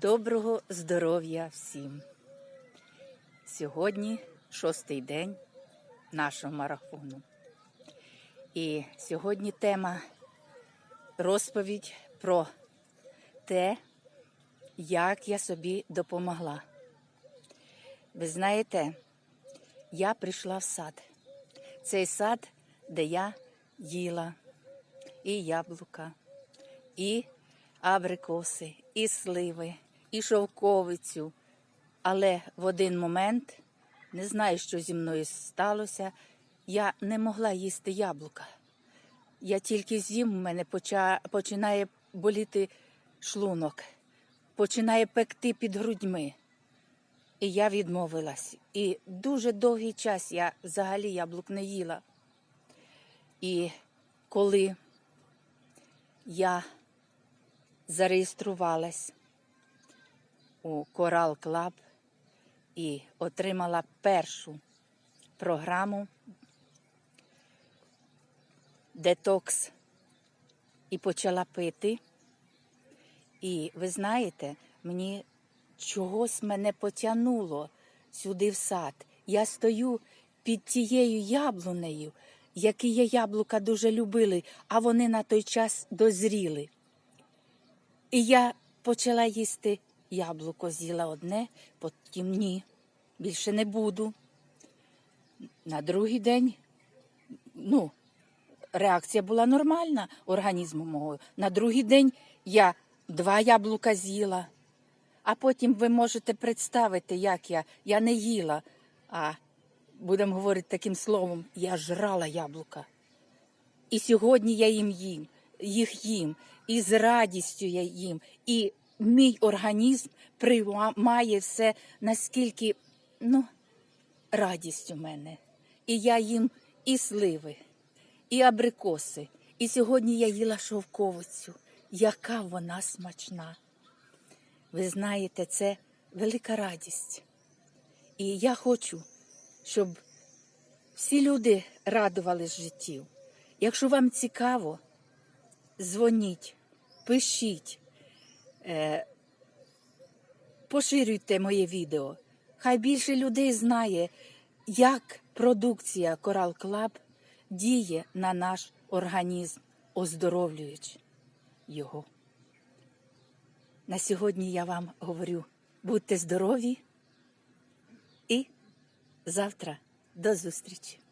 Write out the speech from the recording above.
Доброго здоров'я всім! Сьогодні шостий день нашого марафону. І сьогодні тема розповідь про те, як я собі допомогла. Ви знаєте, я прийшла в сад. Цей сад, де я їла і яблука, і абрикоси, і сливи, і шовковицю. Але в один момент, не знаю, що зі мною сталося, я не могла їсти яблука. Я тільки з'їм, у мене починає боліти шлунок, починає пекти під грудьми. І я відмовилась. І дуже довгий час я взагалі яблук не їла. І коли я зареєструвалась у Coral Club і отримала першу програму детокс і почала пити. І ви знаєте, мені чогось мене потягнуло сюди в сад. Я стою під тією яблунею, які я яблука дуже любили, а вони на той час дозріли. І я почала їсти яблуко, з'їла одне, потім ні, більше не буду. На другий день, ну, реакція була нормальна організму мого. На другий день я два яблука з'їла. А потім ви можете представити, як я. Я не їла, а будемо говорити таким словом, я жрала яблука. І сьогодні я їм їм, їх їм, і з радістю я їм. І мій організм приймає все наскільки ну, радість у мене. І я їм і сливи, і абрикоси. І сьогодні я їла шовковицю. Яка вона смачна. Ви знаєте, це велика радість. І я хочу, щоб всі люди радувались життю. Якщо вам цікаво, дзвоніть, пишіть, поширюйте моє відео. Хай більше людей знає, як продукція Coral Club діє на наш організм, оздоровлюючи його. На сьогодні я вам говорю, будьте здорові і завтра до зустрічі!